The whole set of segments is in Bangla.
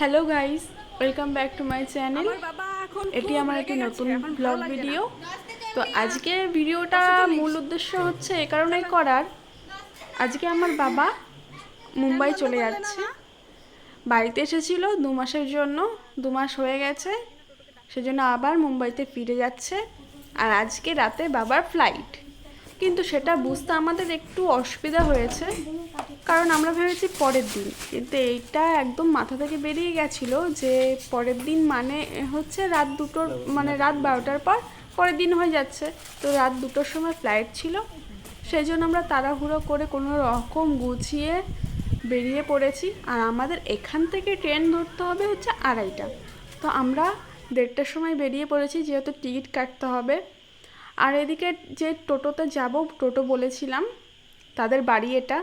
Hello guys welcome back to my channel এটি আমার একটি নতুন ব্লগ ভিডিও তো আজকে ভিডিওটা মূল উদ্দেশ্য হচ্ছে এ কারণেই করার। আজকে আমার বাবা মুম্বাই চলে যাচ্ছে। বাড়িতে এসেছিল দু মাসের জন্য দু মাস হয়ে গেছে। সেজন্য আবার মুম্বাইতে ফিরে যাচ্ছে। আর আজকে রাতে বাবার ফ্লাইট কিন্তু সেটা বুঝতে আমাদের একটু অসুবিধা হয়েছে। কারণ আমরা ভেবেছি পরের দিন। কিন্তু এইটা একদম মাথা থেকে বেরিয়ে গেছিল যে পরের দিন মানে হচ্ছে রাত দুটোর মানে রাত বারোটার পর পরের দিন হয়ে যাচ্ছে। তো রাত দুটোর সময় ফ্লাইট ছিল। সেই জন্য আমরা তাড়াহুড়ো করে কোনো রকম গুছিয়ে বেরিয়ে পড়েছি। আর আমাদের এখান থেকে ট্রেন ধরতে হবে হচ্ছে আড়াইটা। তো আমরা দেড়টার সময় বেরিয়ে পড়েছি, যেহেতু টিকিট কাটতে হবে। আর এদিকে যে টোটোতে যাব, টোটো বলেছিলাম, তাদের বাড়ি এটা।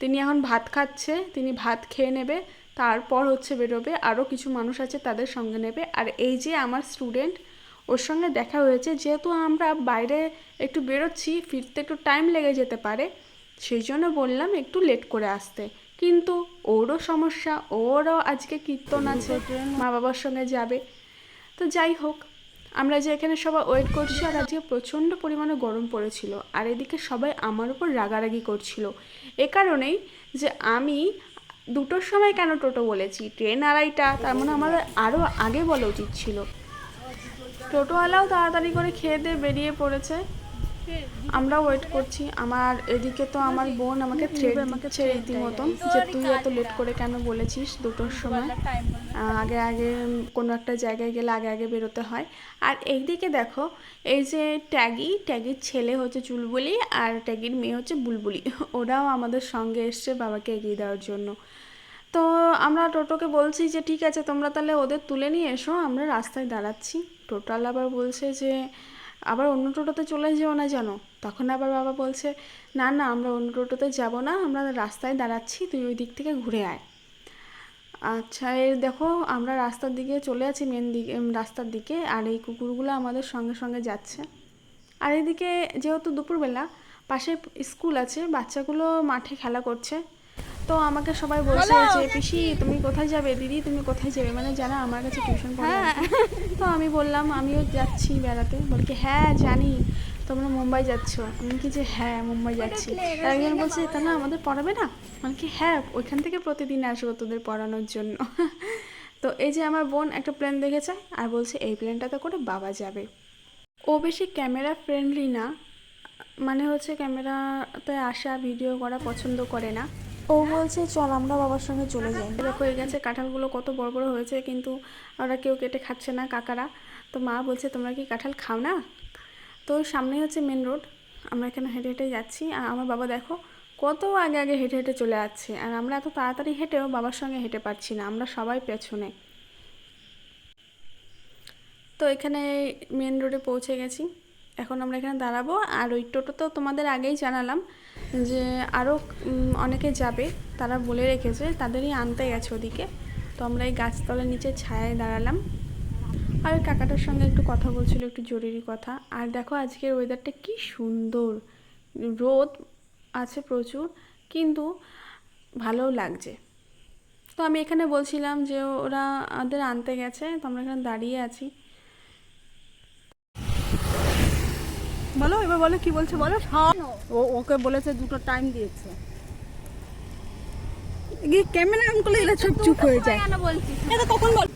তিনি এখন ভাত খাচ্ছে, তিনি ভাত খেয়ে নেবে, তারপর হচ্ছে বেরোবে আরও কিছু মানুষ আছে তাদের সঙ্গে নেবে। আর এই যে আমার স্টুডেন্ট ওর সঙ্গে দেখা হয়েছে, যেহেতু আমরা বাইরে একটু বেরোচ্ছি, ফিরতে একটু টাইম লেগে যেতে পারে, সেই জন্য বললাম একটু লেট করে আসতে। কিন্তু ওরও সমস্যা, ওরও আজকে কীর্তন আছে, মা বাবার সঙ্গে যাবে। তো যাই হোক আমরা যে এখানে সবাই ওয়েট করছি আর আজকে প্রচণ্ড পরিমাণে গরম পড়েছিল, আর এদিকে সবাই আমার উপর রাগারাগি করছিল। এ কারণেই যে আমি দুটোর সময় কেন টোটো বলেছি? ট্রেন আড়াইটা, তার মানে আমার আরও আগে বলা উচিত ছিল। টোটোওয়ালাও তাড়াতাড়ি করে খেয়ে দিয়ে বেরিয়ে পড়েছে। আমরা ওয়েট করছি। আমার এদিকে তো আমার বোন আমাকে থ্রেড আমাকে ছেড়ে রীতিমতন যে তুই এত লেট করে কেন বলেছিস দুটোর সময়? আগে আগে কোনো একটা জায়গায় গেলে আগে আগে বেরোতে হয়। আর এইদিকে দেখো এই যে ট্যাগি ট্যাগির ছেলে হচ্ছে চুলবুলি আর ট্যাগির মেয়ে হচ্ছে বুলবুলি। ওরাও আমাদের সঙ্গে এসছে বাবাকে এগিয়ে দেওয়ার জন্য। তো আমরা টোটোকে বলছি যে ঠিক আছে তোমরা তাহলে ওদের তুলে নিয়ে এসো আমরা রাস্তায় দাঁড়াচ্ছি। টোটাল আবার বলছে যে আবার অন্য টোটোতে চলে যেও না জানো? তখন আবার বাবা বলছে, না না, আমরা অন্য টোটোতে যাব না, আমরা রাস্তায় দাঁড়াচ্ছি, তুই ওই দিক থেকে ঘুরে আয়। আচ্ছা এই দেখো, আমরা রাস্তার দিকে চলে আছি মেন দিকে রাস্তার দিকে, আর এই কুকুরগুলো আমাদের সঙ্গে সঙ্গে যাচ্ছে। আর এদিকে যেহেতু দুপুরবেলা, পাশে স্কুল আছে, বাচ্চাগুলো মাঠে খেলা করছে। তো আমাকে সবাই বলছে যে পিসি তুমি কোথায় যাবে? দিদি তুমি কোথায় যাবে? মানে যারা আমার কাছে টিউশন পড়ে আর তো আমি বললাম আমিও যাচ্ছি বেড়াতে। বল কি হ্যাঁ জানি। তোমরা মুম্বাই যাচ্ছ? আমি কি যে হ্যাঁ মুম্বাই যাচ্ছি। একজন বলছে তাহলে আমাদের পড়াবে না? মানে কি হ্যাঁ ওইখান থেকে প্রতিদিন আসব তোদের পড়ানোর জন্য। তো এই যে আমার বোন একটা প্লেন দেখেছে আর বলছে এই প্লেনটাতে করে বাবা যাবে। ও বেশি ক্যামেরা ফ্রেন্ডলি না। মানে হচ্ছে ক্যামেরাতে আসা ভিডিও করা পছন্দ করে না। ও বলছে, চল, আমরা বাবার সঙ্গে চলে যাই। দেখো এই গাছে, কাঁঠালগুলো কত বড় বড় হয়েছে, কিন্তু ওরা কেউ কেটে খাচ্ছে না, কাকারা। তো মা বলছে, তোমরা কি কাঁঠাল খাও না? তো সামনেই হচ্ছে মেন রোড আমরা এখানে হেঁটে হেঁটে যাচ্ছি। আর আমার বাবা দেখো, কত আগে আগে হেঁটে হেঁটে চলে যাচ্ছে আর আমরা এত তাড়াতাড়ি হেঁটেও বাবার সঙ্গে হেঁটে পারছি না, আমরা সবাই পেছনে। তো এখানে মেন রোডে পৌঁছে গেছি। এখন আমরা এখানে দাঁড়াবো। আর ওই টোটো তো তোমাদের আগেই জানালাম যে আরও অনেকে যাবে। তারা বলে রেখেছে, তাদেরই আনতে গেছে ওদিকে। তো আমরা এই গাছতলার নিচে ছায়ায় দাঁড়ালাম। আর কাকাটার সঙ্গে একটু কথা বলছিল, একটু জরুরি কথা। আর দেখো আজকের ওয়েদারটা কি সুন্দর। রোদ আছে প্রচুর, কিন্তু ভালোও লাগছে। তো আমি এখানে বলছিলাম যে ওরা আমাদের আনতে গেছে। তো আমরা এখানে দাঁড়িয়ে আছি। বলো এবার বলো কি বলছে বলো। ও ওকে বলেছে দুটো টাইম দিয়েছে। গিয়ে ক্যামেরা অন করলে এরা চুপ চুপ হয়ে যায়। এটা কখন বল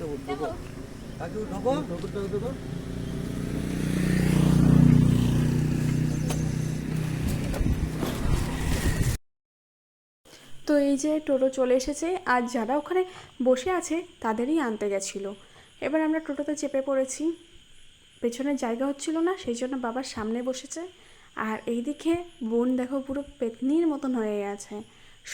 তো এই যে টোটো চলে এসেছে আর যারা ওখানে বসে আছে তাদেরই আনতে গেছিল। এবার আমরা টোটোতে চেপে পড়েছি। পেছনের জায়গা হচ্ছিল না, সেই জন্য বাবার সামনে বসেছে। আর এইদিকে বোন দেখো পুরো পেতনির মতন হয়ে গেছে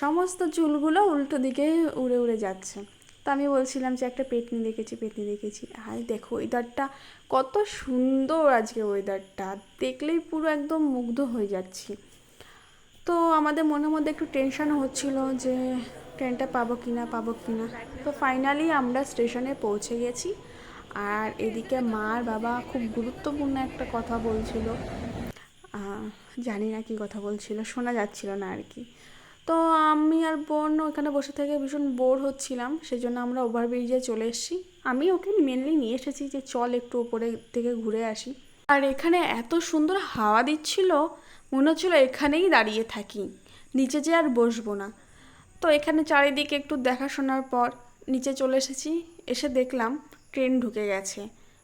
সমস্ত চুলগুলো উল্টো দিকে উড়ে উড়ে যাচ্ছে। তো আমি বলছিলাম যে, একটা পেতনি দেখেছি পেতনি দেখেছি। আর দেখো, ওয়েদারটা কত সুন্দর আজকে ওয়েদারটা। দেখলেই পুরো একদম মুগ্ধ হয়ে যাচ্ছি। তো আমাদের মনের মধ্যে একটু টেনশনও হচ্ছিল যে ট্রেনটা পাবো কি না পাবো কি না তো ফাইনালি আমরা স্টেশনে পৌঁছে গেছি। আর এদিকে মা আর বাবা খুব গুরুত্বপূর্ণ একটা কথা বলছিল। জানি না কি কথা বলছিল, শোনা যাচ্ছিল না আর কি। তো আমি আর বোন ওখানে বসে থেকে ভীষণ বোর হচ্ছিলাম সেই জন্য আমরা ওভারব্রিজে চলে এসেছি। আমি ওকে মেনলি নিয়ে এসেছি যে চল একটু উপরে থেকে ঘুরে আসি। আর এখানে এত সুন্দর হাওয়া দিচ্ছিল, মনে হচ্ছিল এখানেই দাঁড়িয়ে থাকি, নিচে যে আর বসবো না। তো এখানে চারিদিকে একটু দেখাশোনার পর নিচে চলে এসেছি, এসে দেখলাম ট্রেন ঢুকে গেছে।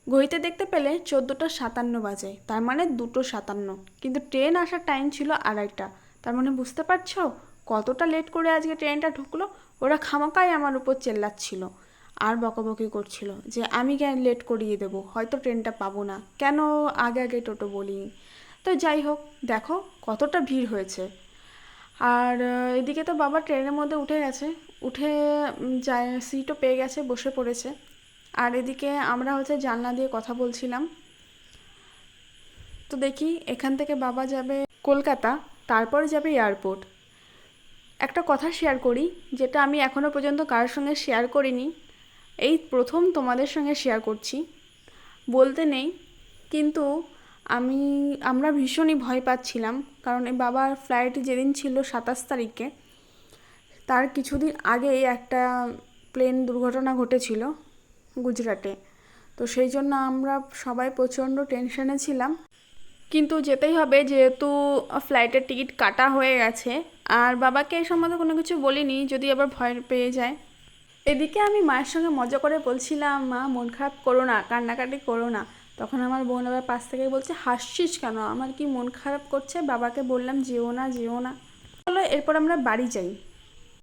ঘড়িতে দেখতে পেলে চোদ্দোটা সাতান্ন বাজে। তার মানে দুটো সাতান্ন। কিন্তু ট্রেন আসার টাইম ছিল আড়াইটা। তার মানে বুঝতে পারছ? কতটা লেট করে আজকে ট্রেনটা ঢুকলো? ওরা খামাকাই আমার উপর চেল্লাচ্ছিল। আর বকাবকি করছিল যে, আমি কেন লেট করিয়ে দেবো? হয়তো ট্রেনটা পাবো না। কেন আগে আগে টোটো বলিনি তো যাই হোক, দেখো কতটা ভিড় হয়েছে। আর এদিকে তো বাবা ট্রেনের মধ্যে উঠে গেছে। উঠে যায়, সিটও পেয়ে গেছে, বসে পড়েছে। আর এদিকে আমরা হচ্ছে জানলা দিয়ে কথা বলছিলাম। তো দেখি এখান থেকে বাবা যাবে কলকাতা, তারপরে যাবে এয়ারপোর্ট। একটা কথা শেয়ার করি, যেটা আমি এখনও পর্যন্ত কারোর সঙ্গে শেয়ার করিনি। এই প্রথম তোমাদের সঙ্গে শেয়ার করছি। বলতে নেই, কিন্তু আমি, আমরা ভীষণই ভয় পাচ্ছিলাম, কারণ এই বাবার ফ্লাইট যেদিন ছিল সাতাশ তারিখে, তার কিছুদিন আগেই একটা প্লেন দুর্ঘটনা ঘটেছিল। গুজরাটে। তো সেই জন্য আমরা সবাই প্রচণ্ড টেনশনে ছিলাম। কিন্তু যেতেই হবে, যেহেতু ফ্লাইটের টিকিট কাটা হয়ে গেছে। আর বাবাকে এই সম্বন্ধে কোনো কিছু বলিনি, যদি আবার ভয় পেয়ে যায়। এদিকে আমি মায়ের সঙ্গে মজা করে বলছিলাম, মা, মন খারাপ করো না, কান্নাকাটি করো না। তখন আমার বোন আবার পাশ থেকে বলছে, হাসছিস কেন? আমার কি মন খারাপ করছে? বাবাকে বললাম, যেও না যেও না। চলো, এরপর আমরা বাড়ি যাই।